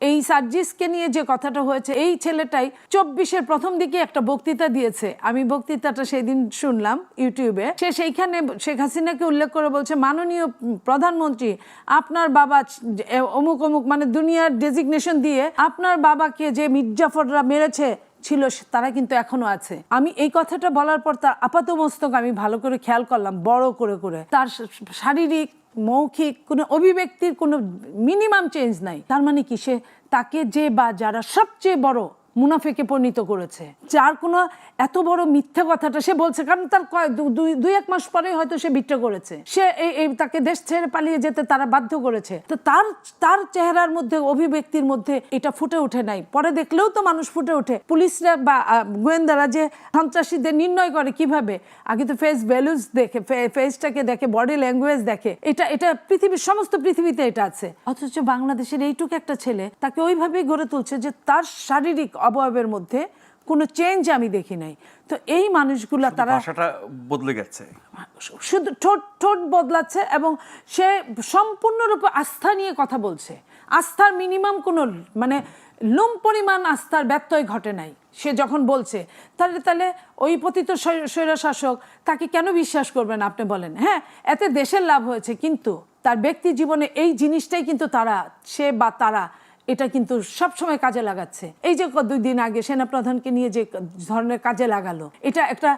এই সার্জিসকে নিয়ে যে কথাটা হয়েছে, এই ছেলেটাই চব্বিশের প্রথম দিকে একটা বক্তৃতা দিয়েছে। আমি বক্তৃতাটা সেই দিন শুনলাম ইউটিউবে। সে সেইখানে শেখ হাসিনাকে উল্লেখ করে বলছে, মাননীয় প্রধানমন্ত্রী, আপনার বাবা অমুক অমুক মানে দুনিয়ার ডেজিগনেশন দিয়ে আপনার বাবাকে যে মির্জাফররা মেরেছে ছিল তারা কিন্তু এখনও আছে। আমি এই কথাটা বলার পর তার আপাত মস্তক আমি ভালো করে খেয়াল করলাম, বড় করে করে। তার শারীরিক, মৌখিক কোনো অভিব্যক্তির কোনো মিনিমাম চেঞ্জ নাই। তার মানে কি? সে তাকে যে বা যারা সবচেয়ে বড় মুনাফেকে পরিণত করেছে। যার কোনো এত বড় মিথ্যা কথাটা সে বলছে, কারণ তার দুই দুই এক মাস পরে হয়তো সে বিট্রা করেছে। সে এই তাকে দেশ ছেড়ে পালিয়ে যেতে তারা বাধ্য করেছে। তো তার তার চেহারার মধ্যে, অভিব্যক্তির মধ্যে এটা ফুটে ওঠে নাই। পরে দেখলেও তো মানুষ ফুটে ওঠে। পুলিশরা বা গোয়েন্দারা যে সন্ত্রাসীদের নির্ণয় করে কীভাবে, আগে তো ফেস ভ্যালুজ দেখে ফেসটাকে দেখে বডি ল্যাঙ্গুয়েজ দেখে, এটা এটা পৃথিবীর সমস্ত পৃথিবীতে এটা আছে। অথচ বাংলাদেশের এইটুকু একটা ছেলে তাকে ওইভাবেই গড়ে তুলছে যে তার শারীরিক অবয়বের মধ্যে কোনো চেঞ্জ আমি দেখি নাই। তো এই মানুষগুলা তারা ভাষাটা বদলে গেছে। শুধু ঠোঁট ঠোঁট বদলাচ্ছে এবং সে সম্পূর্ণরূপে আস্থা নিয়ে কথা বলছে। আস্থার মিনিমাম কোনো মানে লুম পরিমাণ আস্থার ব্যত্যয় ঘটে নাই। সে যখন বলছে তাহলে তাহলে ওই পতিত স্বৈ- স্বৈরশাসক তাকে কেন বিশ্বাস করবেন আপনি বলেন? হ্যাঁ এতে দেশের লাভ হয়েছে কিন্তু তার ব্যক্তি জীবনে এই জিনিসটাই কিন্তু তারা সে বা তারা এটা কিন্তু সবসময় কাজে লাগাচ্ছে। এই যে দুই দিন আগে সেনা প্রধানকে নিয়ে যে ধরনের কাজে লাগালো, এটা একটা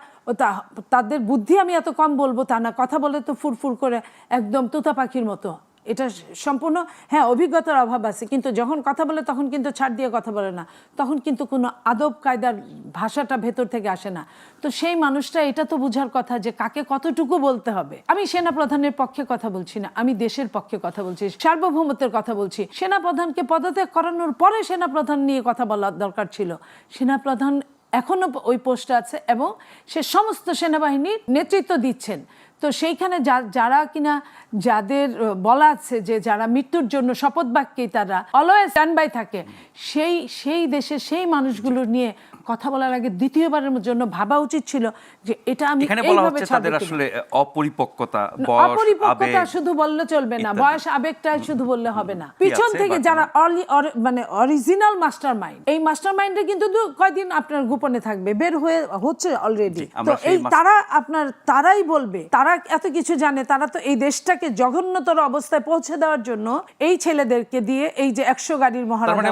তাদের বুদ্ধি আমি এত কম বলব তা না, কথা বলে তো ফুরফুর করে একদম তোতা পাখির মতো। এটা সম্পূর্ণ হ্যাঁ অভিজ্ঞতার অভাব আছে, কিন্তু যখন কথা বলে তখন কিন্তু ছাড় দিয়ে কথা বলে না। তখন কিন্তু কোনো আদব কায়দার ভাষাটা ভেতর থেকে আসে না। তো সেই মানুষটা এটা তো বোঝার কথা যে কাকে কতটুকু বলতে হবে। আমি সেনা প্রধানের পক্ষে কথা বলছি না, আমি দেশের পক্ষে কথা বলছি, সার্বভৌমত্বের কথা বলছি। সেনা প্রধানকে পদত্যাগ করানোর পরে সেনা প্রধান নিয়ে কথা বলার দরকার ছিল। সেনা প্রধান এখনও ওই পোস্টে আছে এবং সে সমস্ত সেনাবাহিনীর নেতৃত্ব দিচ্ছেন। তো সেইখানে যারা কিনা যাদের বলা আছে যে যারা মৃত্যুর জন্য শপথ বাক্যেই তারা অলওয়েজ স্ট্যান্ড বাই থাকে সেই সেই দেশে সেই মানুষগুলো নিয়ে কথা বলার আগে দ্বিতীয়বারের জন্য ভাবা উচিত ছিল যে এটা আমি এইভাবে তাদের আসলে অপরিপক্কতা বয়স অপরিপক্কতা শুধু বললে চলবে না বয়স আবেগটা শুধু বললে হবে না। পিছন থেকে যারা অলি- মানে অরিজিনাল মাস্টার মাইন্ড এই মাস্টার মাইন্ডে কিন্তু কয়দিন আপনার গোপনে থাকবে বের হয়ে হচ্ছে অলরেডি তো এই তারা আপনার তারাই বলবে তারা এত কিছু জানে তারা তো এই দেশটাকে জঘন্যতর অবস্থায় পৌঁছে দেওয়ার জন্য এই ছেলেদেরকে দিয়ে এই যে একশো গাড়ির মহারা তার মানে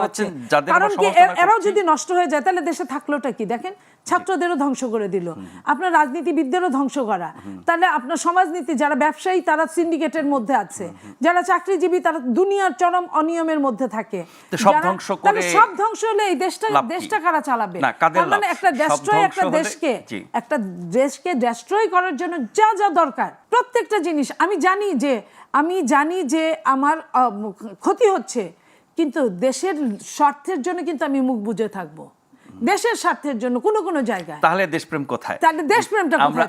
কারণ কি এরাও যদি নষ্ট হয়ে যায় তাহলে দেশে থাকলোটা কি? দেখেন ছাত্রদেরও ধ্বংস করে দিল। আপনার রাজনীতিবিদদেরও ধ্বংস করা। তাহলে আপনার সমাজনীতি যারা ব্যবসায়ী তারা সিন্ডিকেটের মধ্যে আছে। যারা চাকরিজীবী তারা দুনিয়ার চরম অনিয়মের মধ্যে থাকে। সব ধ্বংস করে সব ধ্বংস হলে এই দেশটা দেশটা কারা চালাবে? মানে একটা ডেস্ট্রয় একটা দেশকে একটা দেশকে ডেস্ট্রয় করার জন্য যা যা দরকার। প্রত্যেকটা জিনিস আমি জানি যে আমি জানি যে আমার ক্ষতি হচ্ছে কিন্তু দেশের স্বার্থের জন্য কিন্তু আমি মুখ বুঝে থাকব। দেশের স্বার্থের জন্য কোনো কোনো জায়গায়। তাহলে দেশপ্রেম কোথায়? তাহলে দেশপ্রেমটা আমরা